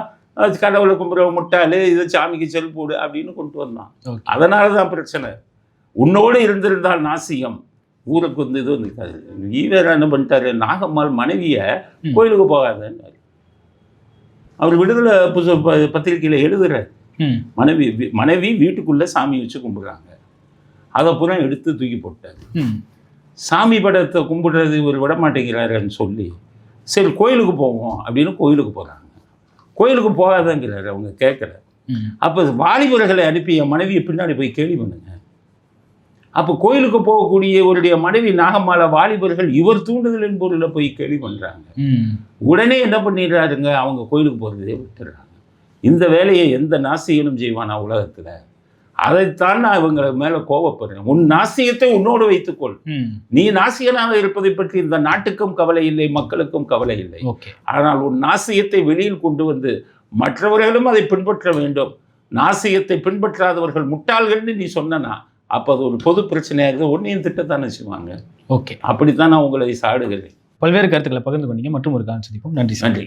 கடவுளை கும்பிட்ற முட்டாள் இதை சாமிக்கு செல் போடு அப்படின்னு கொண்டு வந்தான். அதனால தான் பிரச்சனை. உன்னோடு இருந்திருந்தால் நாசிகம் ஊருக்கு வந்து இது இருக்காது ஈவேரா என்ன பண்ணிட்டாரு? நாகம்மாள் மனைவியை. கோயிலுக்கு போகாதன்னாரு அவர் விடுதலை புச ப- பத்திரிக்கையில எழுதுறார் மனைவி மனைவி வீட்டுக்குள்ளே சாமி வச்சு கும்பிடுறாங்க. அதை பூரா எடுத்து தூக்கி போட்டார். சாமி படத்தை கும்பிடுறது இவர் விட மாட்டேங்கிறாருன்னு சொல்லி சரி கோயிலுக்கு போவோம் அப்படின்னு கோயிலுக்கு போகிறாங்க கோயிலுக்கு போகாதங்கிறாரு அவங்க கேட்குற அப்போ வாலிபர்களை அனுப்பி என் மனைவியை பின்னாடி போய் கேள்வி பண்ணுங்க. அப்போ கோயிலுக்கு போகக்கூடிய இவருடைய மனைவி நாகம்மாள வாலிபர்கள் இவர் தூண்டுதலின் பொருளில் போய் கேள்வி பண்ணுறாங்க உடனே என்ன பண்ணிடுறாருங்க? அவங்க கோயிலுக்கு போகிறதே விட்டுறாங்க இந்த வேலையை எந்த நாசிகனும் செய்வானா உலகத்தில்? அதைத்தான் நான் இவங்க மேலே கோவப்படுறேன். உன் நாசிகத்தை உன்னோடு வைத்துக்கொள். நீ நாசிகனாக இருப்பதை பற்றி இந்த நாட்டுக்கும் கவலை இல்லை மக்களுக்கும் கவலை இல்லை. ஆனால் உன் நாசியத்தை வெளியில் கொண்டு வந்து மற்றவர்களும் அதை பின்பற்ற வேண்டும். நாசியத்தை பின்பற்றாதவர்கள் முட்டாள்கள்னு நீ சொன்னனா? அப்போ அது ஒரு பொது பிரச்சனையாக இருக்குது. ஒன்றையும் திட்டத்தானே செய்வாங்க. ஓகே. அப்படித்தான் நான் உங்களை சாடுகிறேன். பல்வேறு கருத்துக்களை பகிர்ந்து கொண்டீங்க. மற்றும் ஒரு காலம் சந்திப்போம். நன்றி நன்றி.